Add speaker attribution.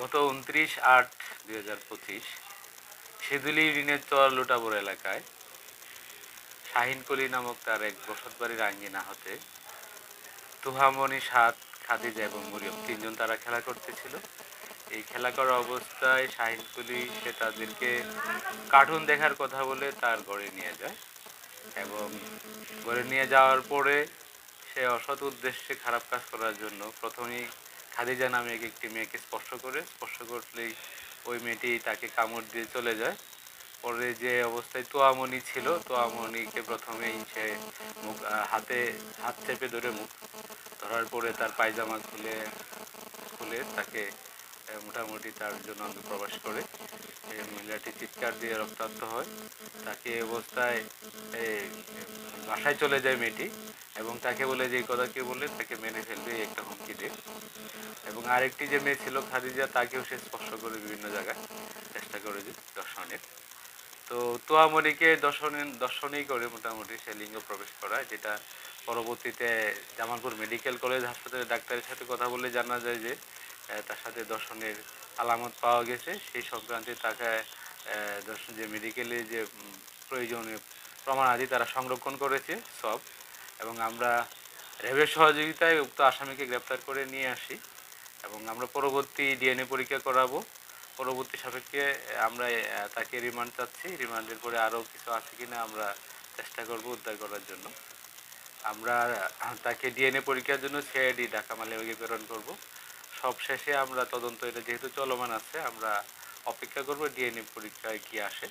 Speaker 1: গত উনত্রিশ আট দুই হাজার পঁচিশ সেদুলি ইউনিয়নের চর লোটাবর এলাকায় শাহিনকলি নামক তার এক বসতবাড়ির আঙ্গিনা হতে তুহামণি সাত খাদিজা এবং মরিয়ম তিনজন তারা খেলা করতেছিল। এই খেলা করা অবস্থায় শাহিনকলি সে তাদেরকে কার্টুন দেখার কথা বলে তার ঘরে নিয়ে যায় এবং ঘরে নিয়ে যাওয়ার পরে সে অসৎ উদ্দেশ্যে খারাপ কাজ করার জন্য প্রথমেই খাদিজা নামে এক একটি মেয়েকে স্পর্শ করে, স্পর্শ করলেই ওই মেয়েটি তাকে কামড় দিয়ে চলে যায়। পরে যে অবস্থায় তোয়ামণি ছিল তোয়ামণিকে প্রথমেই সে মুখ হাতে, হাত চেপে ধরে মুখ ধরার পরে তার পায়জামা খুলে খুলে তাকে মোটামুটি তার জন্য প্রবেশ করে। মহিলাটি চিৎকার দিয়ে রক্তাক্ত হয়। তাকে অবস্থায় বাসায় চলে যায় মেয়েটি। এবং তাকে বলে যে কথা কে বলে তাকে মেনে ফেলবে একটা হুমকি দিয়ে এবং আরেকটি যে মেয়ে ছিল খাদিজা, তাকেও সে স্পর্শ করে বিভিন্ন জায়গায় চেষ্টা করে যে দর্শনের। তো তোয়ামণিকে দর্শনের দর্শনই করে মোটামুটি সে লিঙ্গ প্রবেশ করায়, যেটা পরবর্তীতে জামালপুর মেডিকেল কলেজ হাসপাতালের ডাক্তারের সাথে কথা বলে জানা যায় যে তার সাথে দর্শনের আলামত পাওয়া গেছে। সেই সংক্রান্তে তাকে দর্শন যে মেডিকেলে যে প্রয়োজনীয় প্রমাণ আদি তারা সংরক্ষণ করেছে, সব। এবং আমরা র্যাবের সহযোগিতায় উক্ত আসামিকে গ্রেপ্তার করে নিয়ে আসি এবং আমরা পরবর্তী ডিএনএ পরীক্ষা করাবো। পরবর্তী সাপেক্ষে আমরা তাকে রিমান্ড চাচ্ছি। রিমান্ডের পরে আরও কিছু আছে কিনা আমরা চেষ্টা করব উদ্ধার করার জন্য। আমরা তাকে ডিএনএ পরীক্ষার জন্য সিআইডি, ঢাকা মালিবাগে প্রেরণ করব। সব শেষে আমরা তদন্ত, এটা যেহেতু চলমান আছে, আমরা অপেক্ষা করব ডিএনএ পরীক্ষায় কি আসে।